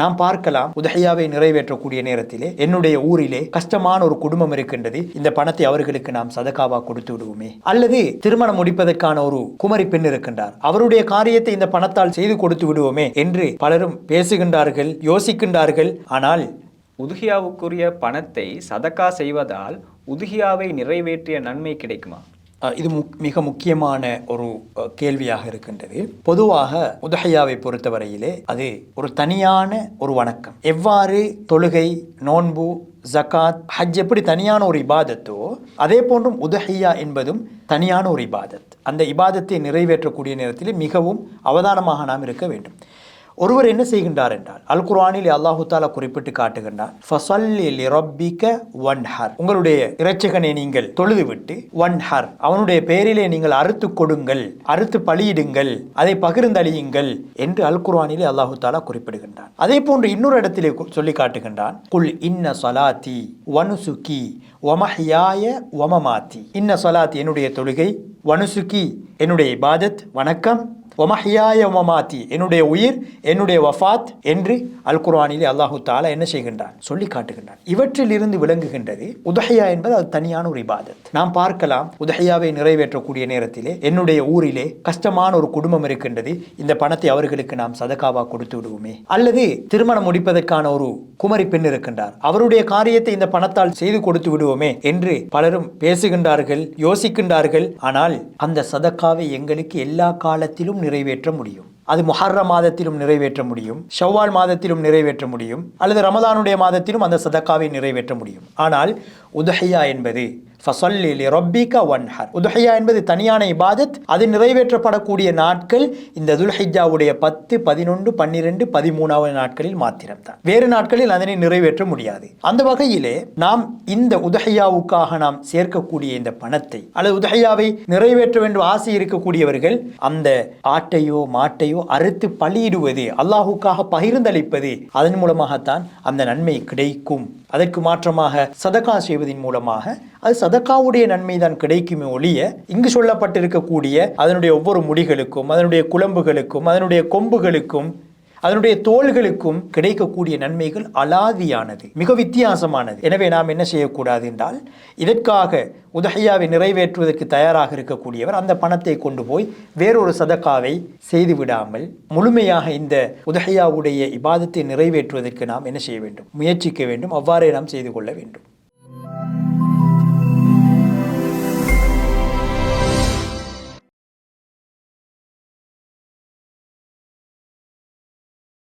நாம் பார்க்கலாம் உதகையாவை நிறைவேற்றக்கூடிய நேரத்திலே என்னுடைய ஊரிலே கஷ்டமான ஒரு குடும்பம் இருக்கின்றது. இந்த பணத்தை அவர்களுக்கு நாம் சதகாவா கொடுத்து விடுவோமே. அல்லது திருமணம் முடிப்பதற்கான ஒரு குமரி பெண் இருக்கின்றார். அவருடைய காரியத்தை இந்த பணத்தால் செய்து கொடுத்து விடுவோமே என்று பலரும் பேசுகின்றார்கள் யோசிக்கின்றார்கள். ஆனால் உதுகியாவுக்குரிய பணத்தை சதக்கா செய்வதால் உதுகியாவை நிறைவேற்றிய நன்மை கிடைக்குமா? இது முக்- மிக முக்கியமான ஒரு கேள்வியாக இருக்கின்றது. பொதுவாக உதகையாவை பொறுத்தவரையிலே அது ஒரு தனியான ஒரு வணக்கம். எவ்வாறு தொழுகை நோன்பு ஜகாத் ஹஜ் எப்படி தனியான ஒரு இபாதத்தோ அதே போன்றும் உதஹியா என்பதும் தனியான ஒரு இபாதத். அந்த இபாதத்தை நிறைவேற்றக்கூடிய நேரத்தில் மிகவும் அவதானமாக நாம் இருக்க வேண்டும். ஒருவர் என்ன செய்கின்றார் என்றால் அல் குர்ஆனில் அல்லாஹு தாலா குறிப்பிட்டு காட்டுகின்றார் ஃபஸல்லி ஒன் ஹர் உங்களுடைய இறைச்சகனை நீங்கள் தொழுதுவிட்டு ஒன் ஹர் அவனுடைய பெயரிலே நீங்கள் அறுத்து கொடுங்கள் அறுத்து பலியிடுங்கள் அதை பகிர்ந்தளியுங்கள் என்று அல் குர்ஆனிலே அல்லாஹு தாலா குறிப்பிடுகின்றான் அதே போன்று இன்னொரு இடத்திலே சொல்லி காட்டுகின்றான் குல் இன்ன சலாத்தி வனுசுகி ஒமஹியாய ஒமமாத்தி இன்ன சலாத்தி என்னுடைய தொழுகை வனுசுகி என்னுடைய இபாதத் வணக்கம் ஒமஹியாய ஒமமாத்தி என்னுடைய உயிர் என்னுடைய வஃபாத் என்று அல் குர்ஆனிலே அல்லாஹு தாலா என்ன செய்கின்றான்? சொல்லி காட்டுகின்றான். இவற்றில் இருந்து விளங்குகின்றது உதஹியா என்பது அது தனியான ஒரு இபாதத். நாம் பார்க்கலாம் உதஹியாவை நிறைவேற்றக்கூடிய நேரத்திலே என்னுடைய ஊரிலே கஷ்டமான ஒரு குடும்பம் இருக்கின்றது. இந்த பணத்தை அவர்களுக்கு நாம் சதகாவா கொடுத்து விடுவோமே. அல்லது திருமணம் முடிப்பதற்கான ஒரு குமரி பெண் இருக்கின்றார். அவருடைய காரியத்தை இந்த பணத்தால் செய்து கொடுத்து விடுவோமே என்று பலரும் பேசுகின்றார்கள் யோசிக்கின்றார்கள். ஆனால் அந்த சதக்காவை எங்களுக்கு எல்லா காலத்திலும் நிறைவேற்ற முடியும். அது முஹர்ர மாதத்திலும் நிறைவேற்ற முடியும். ஷவ்வால் மாதத்திலும் நிறைவேற்ற முடியும். அல்லது ரமதானுடைய மாதத்திலும் அந்த சதக்காவை நிறைவேற்ற முடியும். ஆனால் உதஹையா என்பது ஃபசல்லி லி ஒன்ஹர் உதுஹையா என்பது தனியான இபாதத் அது நிறைவேற்றப்படக்கூடிய நாட்கள் இந்த துல்ஹிஜாவுடைய பத்து பதினொன்று பன்னிரெண்டு பதிமூணாவது நாட்களில் மாத்திரம்தான். வேறு நாட்களில் அதனை நிறைவேற்ற முடியாது. அந்த வகையிலே நாம் இந்த உதஹையாவுக்காக நாம் சேர்க்கக்கூடிய இந்த பணத்தை அல்லது உதஹியாவை நிறைவேற்ற வேண்டும் ஆசை இருக்கக்கூடியவர்கள் அந்த ஆட்டையோ மாட்டையோ அறுத்து பலியிடுவது அல்லாஹுக்காக பகிர்ந்தளிப்பது அதன் மூலமாகத்தான் அந்த நன்மை கிடைக்கும். அதற்கு மாற்றமாக சதகா செய்வதன் மூலமாக அது சத சதக்காவுடைய நன்மை தான் கிடைக்குமே ஒழிய இங்கு சொல்லப்பட்டிருக்கக்கூடிய அதனுடைய ஒவ்வொரு முடிகளுக்கும் அதனுடைய குழம்புகளுக்கும் அதனுடைய கொம்புகளுக்கும் அதனுடைய தோள்களுக்கும் கிடைக்கக்கூடிய நன்மைகள் அலாதியானது மிக வித்தியாசமானது. எனவே நாம் என்ன செய்யக்கூடாது என்றால் இதற்காக உதகையாவை நிறைவேற்றுவதற்கு தயாராக இருக்கக்கூடியவர் அந்த பணத்தை கொண்டு போய் வேறொரு சதக்காவை செய்து விடாமல் முழுமையாக இந்த உதகையாவுடைய இபாதத்தை நிறைவேற்றுவதற்கு நாம் என்ன செய்ய வேண்டும்? முயற்சிக்க வேண்டும். அவ்வாறே நாம் செய்து கொள்ள வேண்டும்.